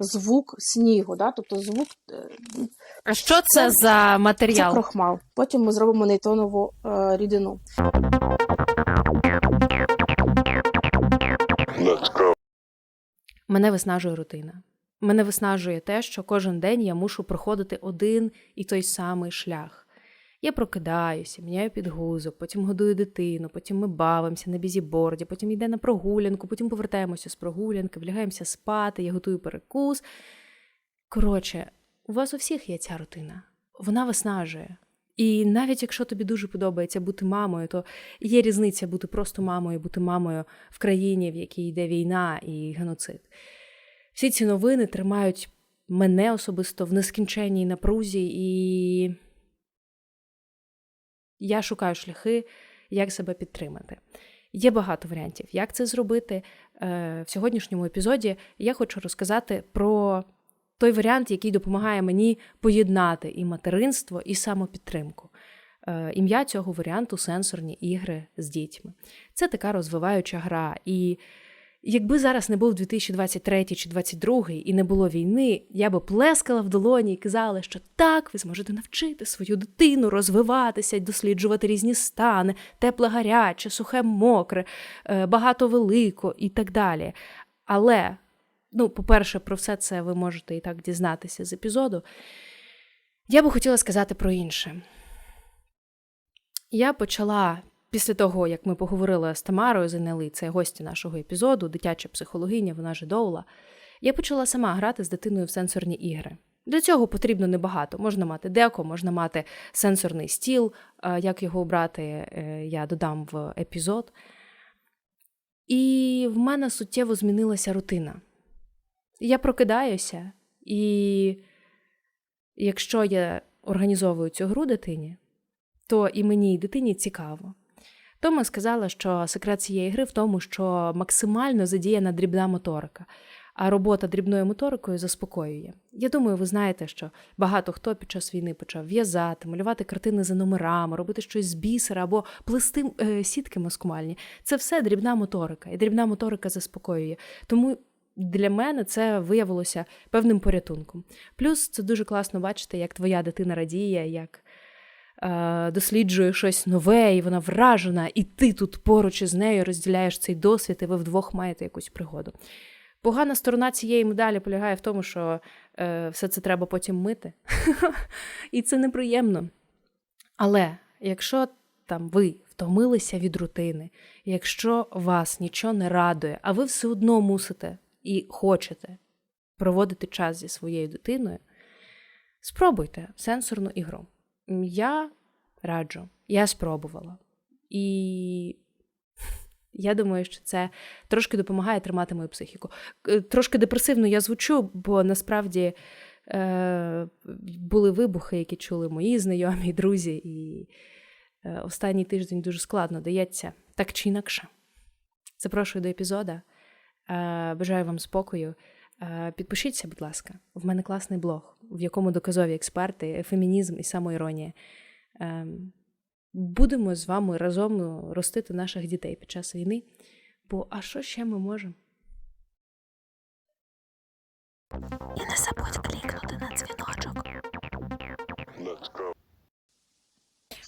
звук снігу. Да? Тобто звук е, А що це Це- за це матеріал? крохмал. Потім ми зробимо нейтонову е, рідину. Мене виснажує рутина. Мене виснажує те, що кожен день я мушу проходити один і той самий шлях. Я прокидаюся, міняю підгузок, потім годую дитину, потім ми бавимося на бізіборді, потім йде на прогулянку, потім повертаємося з прогулянки, влягаємося спати, я готую перекус. Коротше, у вас у всіх є ця рутина. Вона виснажує. І навіть якщо тобі дуже подобається бути мамою, то є різниця бути просто мамою, бути мамою в країні, в якій йде війна і геноцид. Всі ці новини тримають мене особисто в нескінченній напрузі, і я шукаю шляхи, як себе підтримати. Є багато варіантів, як це зробити. Е, В сьогоднішньому епізоді я хочу розказати про той варіант, який допомагає мені поєднати і материнство, і самопідтримку. Е, Ім'я цього варіанту сенсорні ігри з дітьми. Це така розвиваюча гра. І якби зараз не був 2023 чи 2022 і не було війни, я би плескала в долоні і казала, що так, ви зможете навчити свою дитину розвиватися, досліджувати різні стани, тепле гаряче, сухе мокре, е, багато велико і так далі. Але, ну, по-перше, про все це ви можете і так дізнатися з епізоду. Я би хотіла сказати про інше. Я почала після того, як ми поговорили з Тамарою Зенели, це гості нашого епізоду, дитяча психологиня, вона же Доула, я почала сама грати з дитиною в сенсорні ігри. Для цього потрібно небагато. Можна мати деко, можна мати сенсорний стіл. Як його обрати, е, я додам в епізод. І в мене суттєво змінилася рутина. Я прокидаюся, і якщо я організовую цю гру дитині, то і мені, і дитині цікаво. Тома сказала, що секрет цієї гри в тому, що максимально задіяна дрібна моторика, а робота дрібною моторикою заспокоює. Я думаю, ви знаєте, що багато хто під час війни почав в'язати, малювати картини за номерами, робити щось з бісера або плести е, сітки маскувальні. Це все дрібна моторика, і дрібна моторика заспокоює. Тому для мене це виявилося певним порятунком. Плюс це дуже класно бачити, як твоя дитина радіє, як досліджує щось нове, і вона вражена, і ти тут поруч із нею розділяєш цей досвід, і ви вдвох маєте якусь пригоду. Погана сторона цієї медалі полягає в тому, що е, все це треба потім мити, і це неприємно. Але якщо там ви втомилися від рутини, якщо вас нічого не радує, а ви все одно мусите і хочете проводити час зі своєю дитиною, спробуйте сенсорну ігру. Я раджу, я спробувала. І я думаю, що це трошки допомагає тримати мою психіку. Трошки депресивно я звучу, бо насправді е, були вибухи, які чули мої знайомі, друзі, і е, останній тиждень дуже складно дається так чи інакше. Запрошую до епізода. Е, бажаю вам спокою. Е, Підпишіться, будь ласка. В мене класний блог, в якому доказові експерти, фемінізм і самоіронія. Ем, Будемо з вами разом ростити наших дітей під час війни. Бо а що ще ми можемо? І не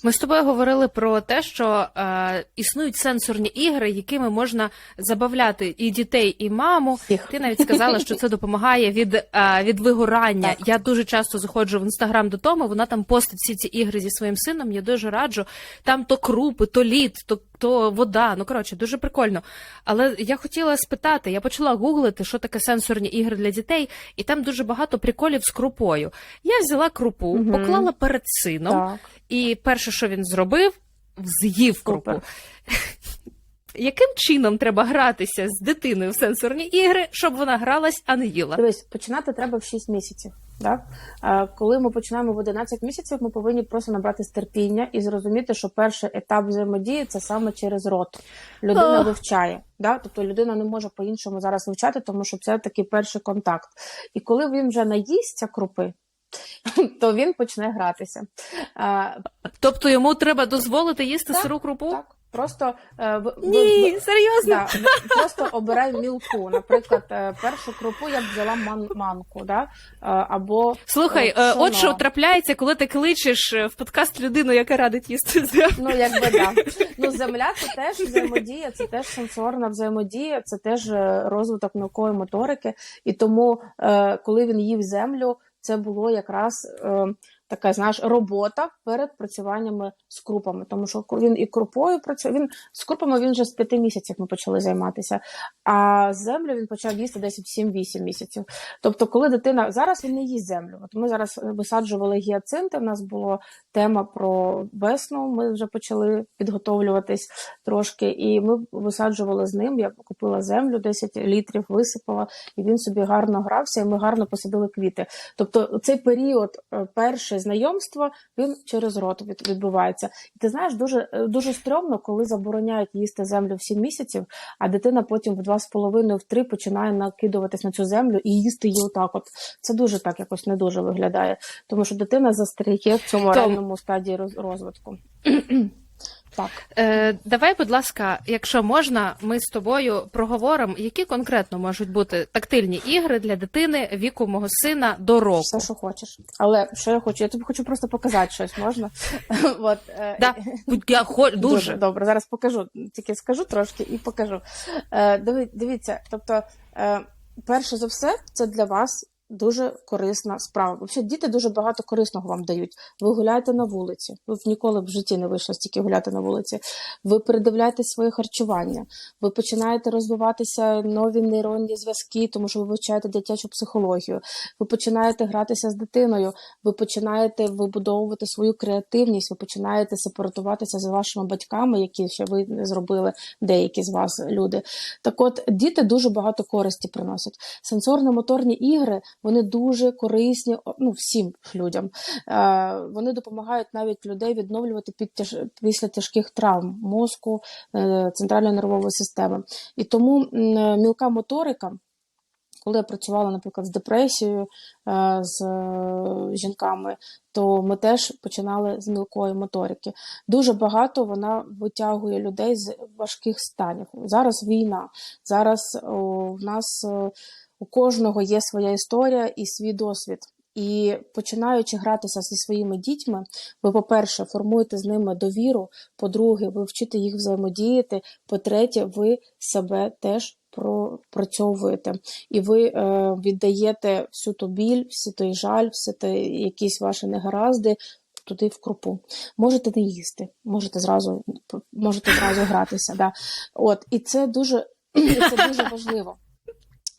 Ми з тобою говорили про те, що е, існують сенсорні ігри, якими можна забавляти і дітей, і маму. Всіх. Ти навіть сказала, що це допомагає від, е, від вигорання. Так. Я дуже часто заходжу в інстаграм до Томи, вона там постить всі ці ігри зі своїм сином. Я дуже раджу. Там то крупи, то лід, то, то вода. Ну коротше, дуже прикольно. Але я хотіла спитати, я почала гуглити, що таке сенсорні ігри для дітей, і там дуже багато приколів з крупою. Я взяла крупу, Мгм. поклала перед сином. Так. І перше, що він зробив, з'їв крупу. Яким чином треба гратися з дитиною в сенсорні ігри, щоб вона гралась, а не їла? Дивись, починати треба в 6 місяців. Да? Коли ми починаємо в 11 місяців, ми повинні просто набратися терпіння і зрозуміти, що перший етап взаємодії це саме через рот. Людина вивчає. Да? Тобто людина не може по-іншому зараз вивчати, тому що це такий перший контакт. І коли він вже наїсться крупи, то він почне гратися. Тобто йому треба дозволити їсти Так, сиру крупу? так, Просто е, в- Ні, в- серйозно. Да, просто обирай мілку. Наприклад, е, першу крупу я б взяла ман, манку, да? е, або Слухай, е, от що трапляється, коли ти кличеш в подкаст людину, яка радить їсти землю. Ну, якби да. Ну, земля це теж взаємодія, це теж сенсорна взаємодія, це теж розвиток мілкої моторики. І тому, коли він їв землю, це було якраз така, знаєш, робота перед працюваннями з крупами. Тому що він і крупою працює. Він з крупами він вже з п'яти місяців ми почали займатися. А землю він почав їсти десь в 7-8 місяців. Тобто, коли дитина зараз він не їсть землю. От ми зараз висаджували гіацинти. У нас була тема про весну. Ми вже почали підготовлюватись трошки, і ми висаджували з ним. Я купила землю, 10 літрів висипала, і він собі гарно грався, і ми гарно посадили квіти. Тобто, цей період е, перше знайомство він через рот від- відбувається. І ти знаєш, дуже е, дуже стрьомно, коли забороняють їсти землю в 7 місяців, а дитина потім в 2,5 в 3 починає накидуватись на цю землю і їсти її отак. От це дуже так якось не дуже виглядає, тому що дитина застряє в цьому Том. стадії роз- розвитку. Так, Е, давай, будь ласка, якщо можна, ми з тобою проговоримо, які конкретно можуть бути тактильні ігри для дитини віку мого сина до року. все, що хочеш. Але що я хочу? Я тобі хочу просто показати щось, можна? От, е, Да, я хо... Дуже дуже. добре. Зараз покажу. Тільки скажу трошки і покажу. Е, дивіться, тобто, е, перше за все, це для вас дуже корисна справа. Взагалі, діти дуже багато корисного вам дають. Ви гуляєте на вулиці. Ви б ніколи в житті не вийшли стільки гуляти на вулиці. Ви передивляєтесь своє харчування. Ви починаєте розвиватися нові нейронні зв'язки, тому що ви вивчаєте дитячу психологію. Ви починаєте гратися з дитиною. Ви починаєте вибудовувати свою креативність. Ви починаєте сепаратуватися з вашими батьками, які ще ви не зробили, деякі з вас люди. Так от діти дуже багато користі приносять. Сенсорно-моторні ігри вони дуже корисні ну, всім людям. Е, вони допомагають навіть людей відновлювати під тяж... після тяжких травм мозку, е, центральної нервової системи. І тому м, мілка моторика. Коли я працювала, наприклад, з депресією, е, з е, жінками, то ми теж починали з мілкої моторики. Дуже багато вона витягує людей з важких станів. Зараз війна, зараз в нас е, у кожного є своя історія і свій досвід. І починаючи гратися зі своїми дітьми, ви, по-перше, формуєте з ними довіру, по-друге, ви вчите їх взаємодіяти, по-третє, ви себе теж пропрацьовуєте. І ви е, віддаєте всю ту біль, всі той жаль, всі ті якісь ваші негаразди туди в крупу. Можете не їсти, можете зразу, можете зразу гратися. Да. От, і це дуже, це дуже важливо.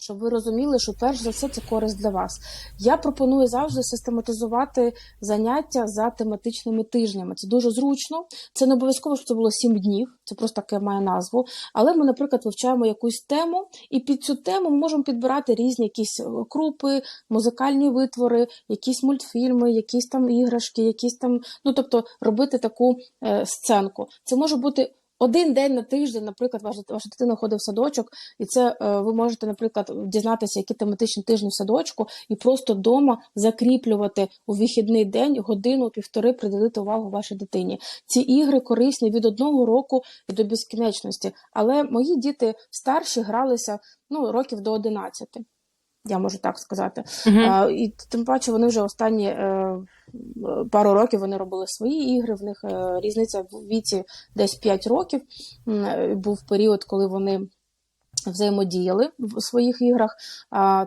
Щоб ви розуміли, що перш за все це користь для вас. Я пропоную завжди систематизувати заняття за тематичними тижнями. Це дуже зручно. Це не обов'язково, щоб це було 7 днів, це просто таке має назву. Але ми, наприклад, вивчаємо якусь тему, і під цю тему ми можемо підбирати різні якісь е, крупи, музикальні витвори, якісь мультфільми, якісь там іграшки, якісь там, ну тобто робити таку е, сценку. Це може бути. Один день на тиждень, наприклад, ваша, ваша дитина ходить в садочок, і це е, ви можете, наприклад, дізнатися, які тематичні тижні в садочку, і просто вдома закріплювати у вихідний день годину, півтори приділити увагу вашій дитині. Ці ігри корисні від одного року до безкінечності. Але мої діти старші гралися ну, років до 11. Я можу так сказати. Мгм. А, і тим паче вони вже останні е, пару років вони робили свої ігри. В них е, різниця в віці десь 5 років. Був період, коли вони взаємодіяли в своїх іграх.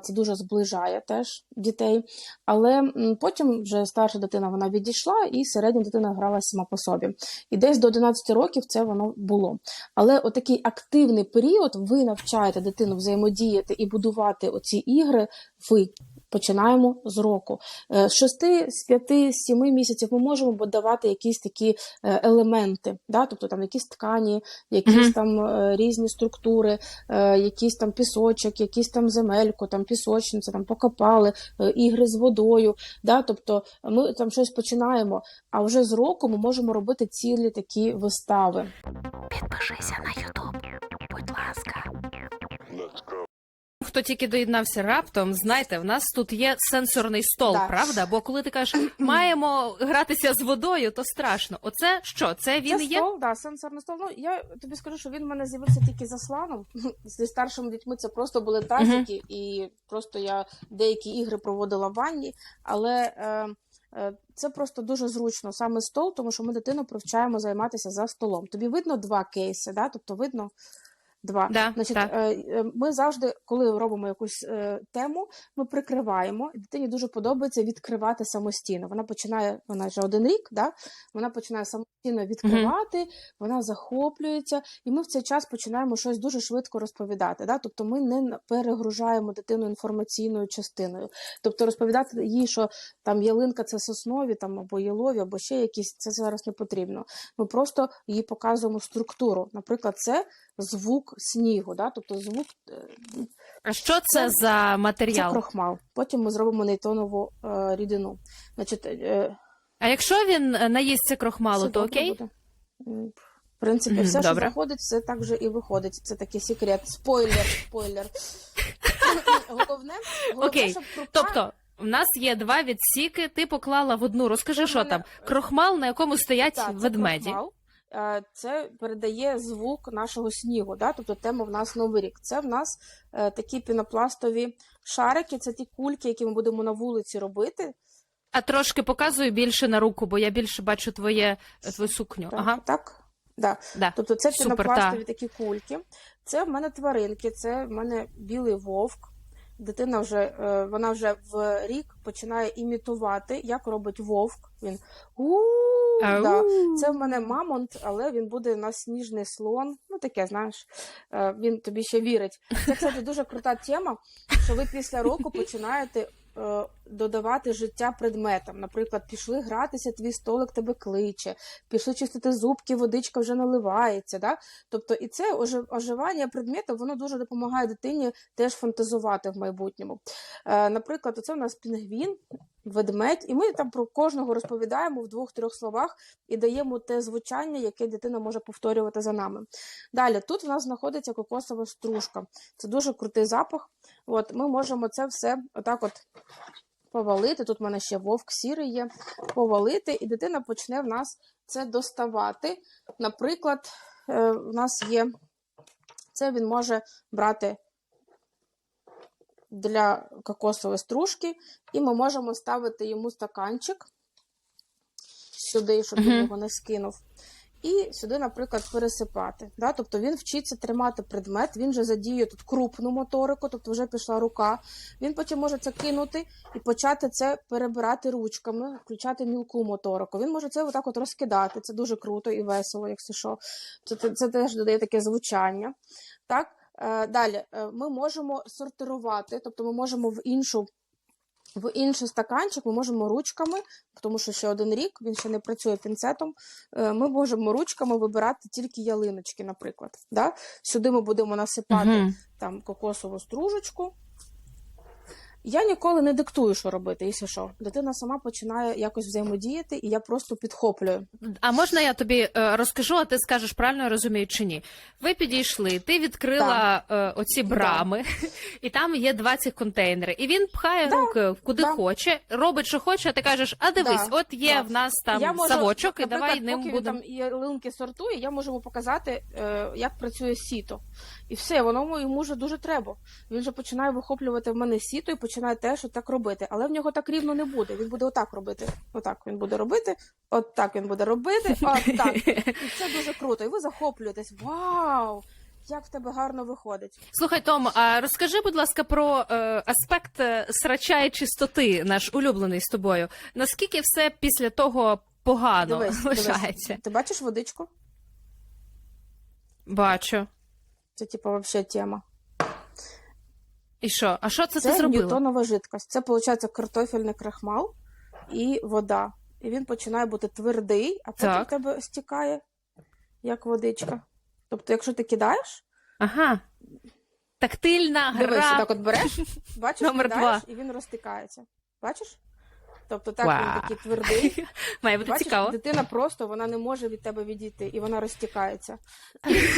Це дуже зближає теж дітей. Але потім вже старша дитина вона відійшла, і середня дитина грала сама по собі. І десь до 11 років це воно було. Але отакий активний період ви навчаєте дитину взаємодіяти і будувати оці ігри. Ви починаємо з року. Е, З 6, з 5, з 7 місяців ми можемо давати якісь такі е, елементи, да? тобто там якісь ткані, якісь Мгм. там е, різні структури, якийсь там пісочок, якийсь там земельку, там пісочниця, там покопали, ігри з водою. Да? Тобто ми там щось починаємо, а вже з року ми можемо робити цілі такі вистави. Підпишися на Ютуб, будь ласка. Хто тільки доєднався раптом, знайте, в нас тут є сенсорний стол, Да. правда? Бо коли ти кажеш, маємо гратися з водою, то страшно. Оце що? Це він це є? стол, да, сенсорний стол. Ну я тобі скажу, що він в мене з'явився тільки за сланом. Зі старшими дітьми це просто були тазики, і просто я деякі ігри проводила в ванні, але. Е, е, це просто дуже зручно саме стол, тому що ми дитину привчаємо займатися за столом. Тобі видно два кейси, да? тобто видно два. Да, Значить, так. е, е, ми завжди, коли робимо якусь е, тему, ми прикриваємо, і дитині дуже подобається відкривати самостійно. Вона починає, вона вже один рік, да? вона починає самостійно відкривати, вона захоплюється, і ми в цей час починаємо щось дуже швидко розповідати. Да? Тобто ми не перегружаємо дитину інформаційною частиною. Тобто розповідати їй, що там ялинка це соснові, там або ялові, або ще якісь, це зараз не потрібно. Ми просто їй показуємо структуру. Наприклад, це звук снігу, да? тобто звук е, А що це, це- за це матеріал? крохмал. Потім ми зробимо нейтонову е, рідину. Значить, е, А якщо він е, наїсться крохмалу, то окей? буде. В принципі, все, що заходить, все так же і виходить. Це такий секрет. Спойлер, спойлер. Головне, головне Окей. щоб крупа... Тобто, в нас є два відсіки, ти поклала в одну. Розкажи, що там? Крохмал, на якому стоять Так, це ведмеді. крохмал. Е, Це передає звук нашого снігу. Да? Тобто тема в нас новий рік. Це в нас е, такі пінопластові шарики, це ті кульки, які ми будемо на вулиці робити. А трошки показую більше на руку, бо я більше бачу твоє е, твою сукню. Так, Ага, так? Да. да. Тобто це пінопластові та. такі кульки. Це в мене тваринки, це в мене білий вовк. Дитина вже е, вона вже в рік починає імітувати, як робить вовк. Він у да. Це в мене мамонт, але він буде на сніжний слон. Ну таке, знаєш, е, він тобі ще вірить. Це кстати, дуже крута тема, що ви після року починаєте додавати життя предметам. Наприклад, пішли гратися, твій столик тебе кличе, пішли чистити зубки, водичка вже наливається. Да? Тобто, і це ожи- оживання предметів, воно дуже допомагає дитині теж фантазувати в майбутньому. Е, наприклад, оце у нас пінгвін, ведмедь, і ми там про кожного розповідаємо в двох-трьох словах і даємо те звучання, яке дитина може повторювати за нами. Далі, тут в нас знаходиться кокосова стружка. Це дуже крутий запах. От, ми можемо це все отак от повалити. Тут в мене ще вовк сірий є. Повалити, і дитина почне в нас це доставати. Наприклад, е, в нас є це він може брати для кокосової стружки, і ми можемо ставити йому стаканчик сюди, щоб він його не скинув. І сюди, наприклад, пересипати. Да? Тобто він вчиться тримати предмет, він вже задіює тут крупну моторику, тобто вже пішла рука. Він потім може це кинути і почати це перебирати ручками, включати мілку моторику. Він може це отак от розкидати. Це дуже круто і весело, якщо що. Це, це, це теж додає таке звучання. Так? Е, Далі е, ми можемо сортирувати, тобто ми можемо в іншу. В інший стаканчик ми можемо ручками, тому що ще один рік він ще не працює пінцетом. е, Ми можемо ручками вибирати тільки ялиночки, наприклад. Да? Сюди ми будемо насипати Мгм. там кокосову стружечку. Я ніколи не диктую, що робити, якщо що. Дитина сама починає якось взаємодіяти, і я просто підхоплюю. А можна я тобі е, розкажу, а ти скажеш, правильно я розумію чи ні? Ви підійшли, ти відкрила е, оці брами, і там є 20 контейнерів. І він пхає Да. руки куди Да. хоче, робить, що хоче, а ти кажеш, а дивись, Да. от є Да. в нас там я можу, савочок, і давай ним поки він будемо. там ялинки сортує, я можу йому показати, е, як працює сіто. І все, воно йому- йому вже дуже треба. Він вже починає вихоплювати в мене сіто і починає теж отак робити. Але в нього так рівно не буде. Він буде отак робити. Отак він буде робити, отак він буде робити, отак. І це дуже круто. І ви захоплюєтесь. Вау! Як в тебе гарно виходить. Слухай, Том, а розкажи, будь ласка, про е, аспект е, срача і чистоти, наш улюблений з тобою. Наскільки все після того погано Дивись, лишається? дивись. Ти бачиш водичку? Бачу. Це, типу, взагалі тема. І що? А що це, Це ти зробила? ньютонова жидкость. Це, виходить, картофельний крахмал і вода. І він починає бути твердий, а потім Так. в тебе стікає, як водичка. Тобто, якщо ти кидаєш, Ага. Тактильна дивись, так от береш, бачиш, кидаєш, і він розтикається. Бачиш? Тобто так Вау. він такий твердий. Має бути Бачиш, цікаво. дитина просто вона не може від тебе відійти, і вона розтікається.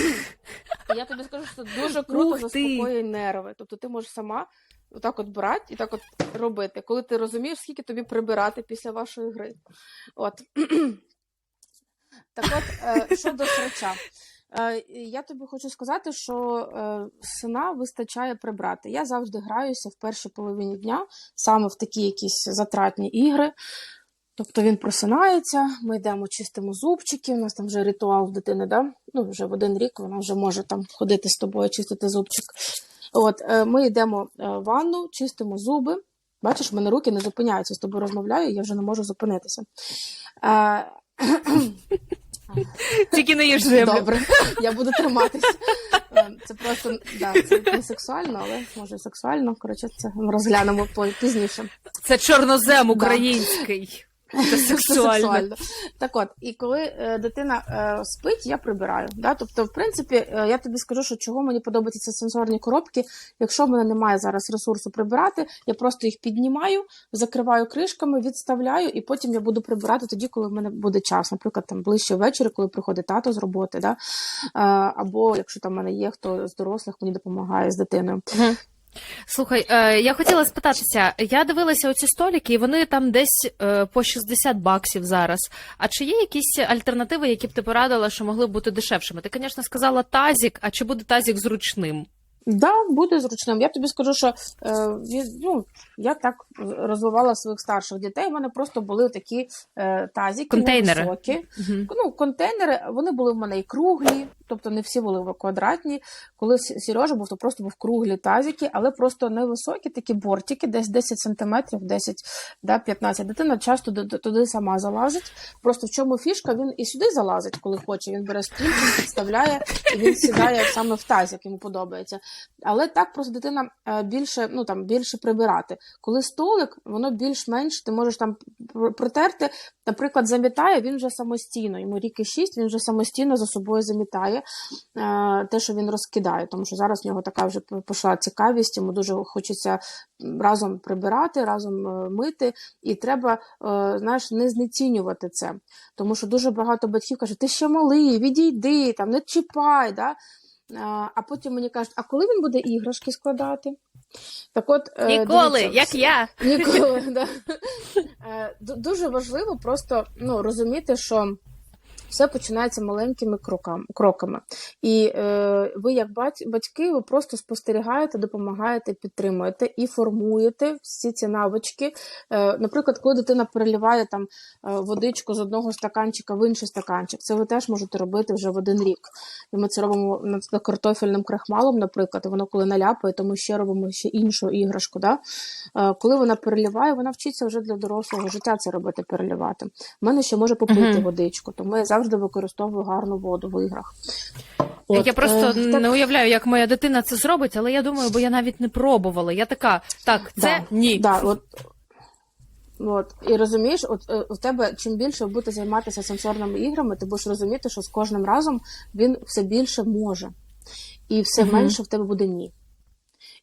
Я тобі скажу, що це дуже круто заспокоює нерви. Тобто ти можеш сама отак от брати і так от робити, коли ти розумієш, скільки тобі прибирати після вашої гри. От. Так от, е, щодо срача. Е, Я тобі хочу сказати, що е, сина вистачає прибрати. Я завжди граюся в першій половині дня, саме в такі якісь затратні ігри. Тобто він просинається, ми йдемо, чистимо зубчики. У нас там вже ритуал дитини, да? ну вже в один рік вона вже може там ходити з тобою, чистити зубчик. От, е, ми йдемо в ванну, чистимо зуби. Бачиш, в мене руки не зупиняються, з тобою розмовляю, я вже не можу зупинитися. Тільки не їж землю. Добре, я буду триматись. Е, Це просто да, це не сексуально, але може сексуально. Коротше, це ми розглянемо пізніше. Це чорнозем Да. український. Це сексуально. Так от, і коли е, дитина е, спить, я прибираю. Да? Тобто, в принципі, е, я тобі скажу, що чого мені подобаються ці сенсорні коробки. Якщо в мене немає зараз ресурсу прибирати, я просто їх піднімаю, закриваю кришками, відставляю, і потім я буду прибирати тоді, коли в мене буде час. Наприклад, там ближче ввечері, коли приходить тато з роботи, да? або якщо там в мене є хто з дорослих мені допомагає з дитиною. Слухай, е, я хотіла спитатися, я дивилася оці столики, і вони там десь е, по 60 баксів зараз. А чи є якісь альтернативи, які б ти порадила, що могли б бути дешевшими? Ти, звісно, сказала тазік, а чи буде тазік зручним? Да, буде зручним. Я тобі скажу, що е, ну, я так розвивала своїх старших дітей. У мене просто були такі е, тазики Контейнери. невисокі. Угу. Ну, контейнери, вони були в мене і круглі, тобто не всі були квадратні. Коли Сережа був, то просто був круглі тазики, але просто невисокі такі бортики, десь 10 сантиметрів, 10, да, 15. Дитина часто д- туди сама залазить. Просто в чому фішка, він і сюди залазить, коли хоче. Він бере стільчик, підставляє, і він сідає саме в тазик, йому подобається. Але так просто дитина е, більше, ну там більше прибирати. Коли столик, воно більш-менш ти можеш там протерти. Наприклад, замітає він вже самостійно. Йому рік і шість, він вже самостійно за собою замітає е, те, що він розкидає. Тому що зараз в нього така вже пішла цікавість, йому дуже хочеться разом прибирати, разом е, мити, і треба, знаєш, не знецінювати це. Тому що дуже багато батьків кажуть, ти ще малий, відійди, там не чіпай. Да? А, потім мені кажуть, а коли він буде іграшки складати? Так от, е, Ніколи, дивіться, як я. Ніколи, да. Е, Дуже важливо просто ну, розуміти, що все починається маленькими крокам, кроками. І е, ви, як батьки, ви просто спостерігаєте, допомагаєте, підтримуєте і формуєте всі ці навички. Е, наприклад, коли дитина переливає там е, водичку з одного стаканчика в інший стаканчик, це ви теж можете робити вже в один рік. І ми це робимо над картофельним крахмалом, наприклад, і воно коли наляпає, то ми ще робимо ще іншу іграшку. Да? Е, Коли вона переливає, вона вчиться вже для дорослого життя це робити, переливати. У мене ще може попити Мгм. водичку, тому я завжди використовую гарну воду в іграх. От, я просто е, так, не уявляю, як моя дитина це зробить, але я думаю, бо я навіть не пробувала. Я така, так, це Да, ні. Да, от, от, і розумієш, от е, у тебе чим більше ви будете займатися сенсорними іграми, ти будеш розуміти, що з кожним разом він все більше може, і все Мгм. менше в тебе буде ні.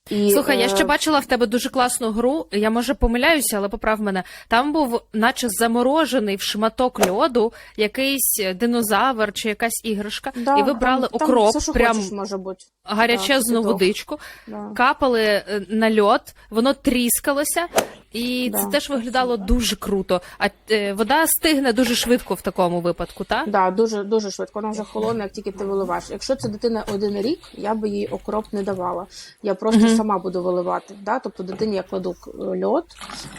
І, Слухай, я е, ще бачила в тебе дуже класну гру. Я може помиляюся, але поправ мене. Там був, наче заморожений в шматок льоду, якийсь динозавр чи якась іграшка, да, і ви брали там, окроп, все, що прям хочеш, може бути. гарячезну да, водичку, Да. капали е, на льод, воно тріскалося, і це теж виглядало дуже круто. А е, вода стигне дуже швидко в такому випадку, так? Да, дуже дуже швидко. Вона вже холодна, як тільки ти виливаєш. Якщо це дитина один рік, я би їй окроп не давала. Я просто Мгм. сама буду виливати. Да? Тобто дитині я кладу льод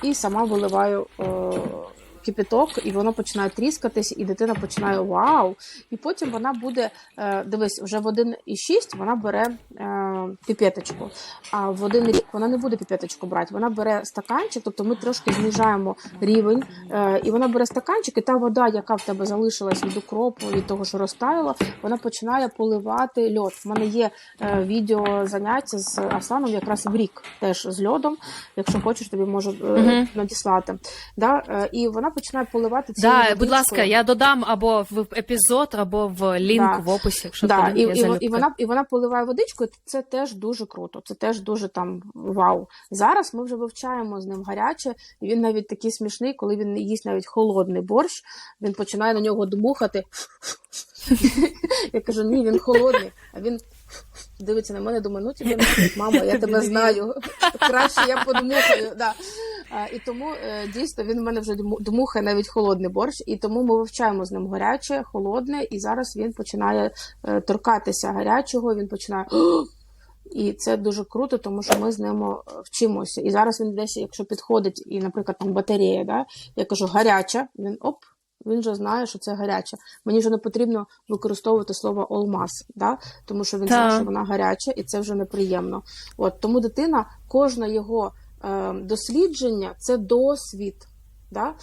і сама виливаю е, кипяток, і воно починає тріскатись, і дитина починає вау. І потім вона буде, е, дивись, вже в 1,6 вона бере е, піпеточку. А в один рік вона не буде піпеточку брати. Вона бере стаканчик, тобто ми трошки знижаємо рівень, е, і вона бере стаканчик, і та вода, яка в тебе залишилась від укропу, від того, що розтаяло, вона починає поливати льод. У мене є відео заняття з Асланом якраз в рік теж з льодом. Якщо хочеш, тобі можу надіслати. Да? І вона вона починає поливати цією Да, будь ласка, я додам або в епізод, або в лінк Да. в описі, якщо Да, і, і, і, вона, і вона поливає водичкою, це теж дуже круто, це теж дуже там вау. Зараз ми вже вивчаємо з ним гаряче, і він навіть такий смішний, коли він їсть навіть холодний борщ, він починає на нього дмухати. Я кажу, ні, він холодний, а він дивиться на мене, думає, ну тебе нафіг, мамо, я тебе знаю. Краще я подмухаю. Да. І тому е, дійсно він в мене вже дмухає навіть холодний борщ, і тому ми вивчаємо з ним гаряче, холодне, і зараз він починає е, торкатися гарячого, він починає. І це дуже круто, тому що ми з ним е, вчимося. І зараз він десь, якщо підходить, і, наприклад, там батарея, да, я кажу гаряча, він оп, він вже знає, що це гаряча. Мені вже не потрібно використовувати слово олмаз, да, тому що він Так. знає, що вона гаряча, і це вже неприємно. От тому дитина, кожне його е, дослідження це досвід. Да?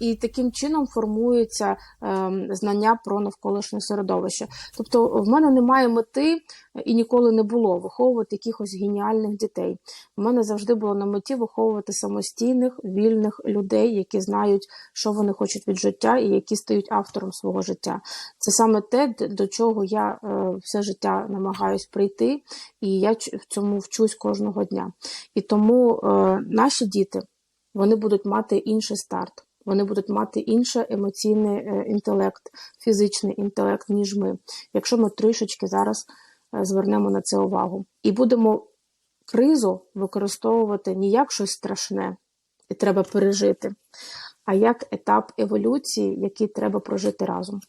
І таким чином формуються е, знання про навколишнє середовище. Тобто, в мене немає мети і ніколи не було виховувати якихось геніальних дітей. У мене завжди було на меті виховувати самостійних, вільних людей, які знають, що вони хочуть від життя, і які стають автором свого життя. Це саме те, до чого я е, все життя намагаюсь прийти, і я в цьому вчусь кожного дня. І тому е, наші діти вони будуть мати інший старт. Вони будуть мати інший емоційний е, інтелект, фізичний інтелект, ніж ми, якщо ми трішечки зараз е, звернемо на це увагу. І будемо кризу використовувати не як щось страшне і треба пережити, а як етап еволюції, який треба прожити разом.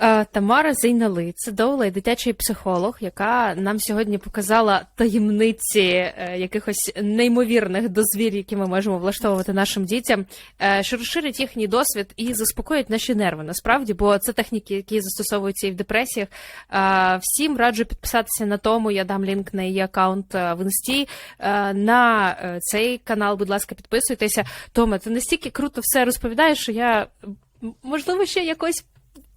Е, Тамара Зейнали, це доула і дитячий психолог, яка нам сьогодні показала таємниці е, якихось неймовірних дозвіль, які ми можемо влаштовувати нашим дітям, е, що розширить їхній досвід і заспокоїть наші нерви. Насправді, бо це техніки, які застосовуються і в депресіях. Всім раджу підписатися на тому. Я дам лінк на її аккаунт в інсті. На цей канал, будь ласка, підписуйтеся. Тома, ти настільки круто все розповідаєш, що я можливо ще якось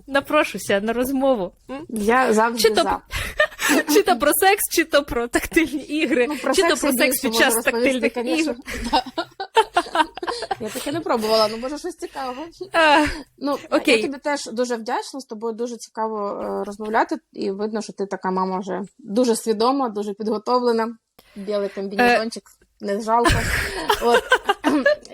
напрошуся на розмову. М? Я завжди Чи то- за. Чи то про секс, чи то про тактильні ігри, Ну, про чи то про секс під час тактильних ігор. Я таке не пробувала, ну може щось цікаве. А, Ну, Окей. я тобі теж дуже вдячна, з тобою дуже цікаво е, розмовляти, і видно, що ти така мама вже дуже свідома, дуже підготовлена. Білий комбінезончик, не жалко. От.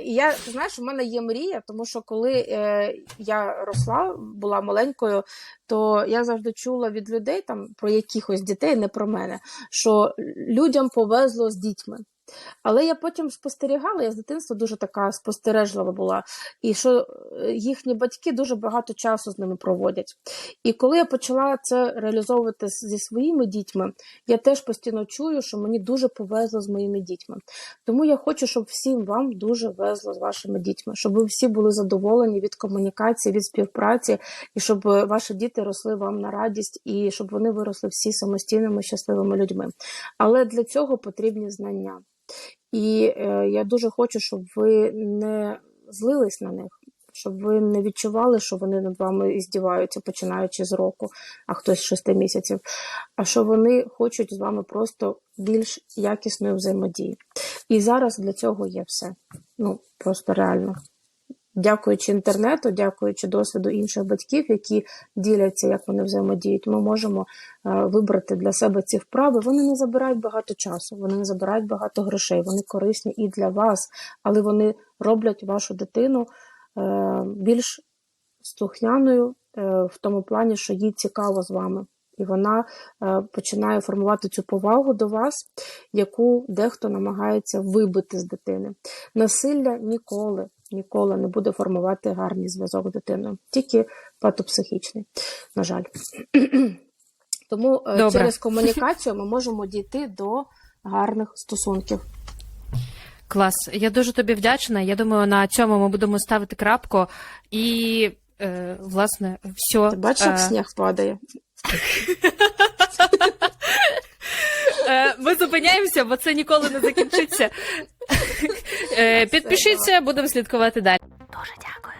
Я, знаєш, у мене є мрія, тому що коли е, я росла, була маленькою, то я завжди чула від людей там про якихось дітей, не про мене, що людям повезло з дітьми. Але я потім спостерігала, я з дитинства дуже така спостережлива була, і що е, їхні батьки дуже багато часу з ними проводять. І коли я почала це реалізовувати зі своїми дітьми, я теж постійно чую, що мені дуже повезло з моїми дітьми. Тому я хочу, щоб всім вам дуже везло з вашими дітьми, щоб ви всі були задоволені від комунікації, від співпраці, і щоб е, ваші діти росли вам на радість, і щоб вони виросли всі самостійними, щасливими людьми. Але для цього потрібні знання. І е, я дуже хочу, щоб ви не злились на них, щоб ви не відчували, що вони над вами здіваються, починаючи з року, а хтось з шести місяців, а що вони хочуть з вами просто більш якісної взаємодії. І зараз для цього є все. Ну, просто реально. Дякуючи інтернету, дякуючи досвіду інших батьків, які діляться, як вони взаємодіють, ми можемо е, вибрати для себе ці вправи. Вони не забирають багато часу, вони не забирають багато грошей, вони корисні і для вас, але вони роблять вашу дитину е, більш слухняною е, в тому плані, що їй цікаво з вами. І вона починає формувати цю повагу до вас, яку дехто намагається вибити з дитини. Насилля ніколи, ніколи не буде формувати гарний зв'язок з дитиною, тільки патопсихічний, на жаль. Тому е, Добре. через комунікацію ми можемо дійти до гарних стосунків. Клас. Я дуже тобі вдячна. Я думаю, на цьому ми будемо ставити крапку. І, е, власне, все. Ти бачиш, як сніг падає? Е, Ми зупиняємося, бо це ніколи не закінчиться. Е, Підпишіться, будемо слідкувати далі. Дуже дякую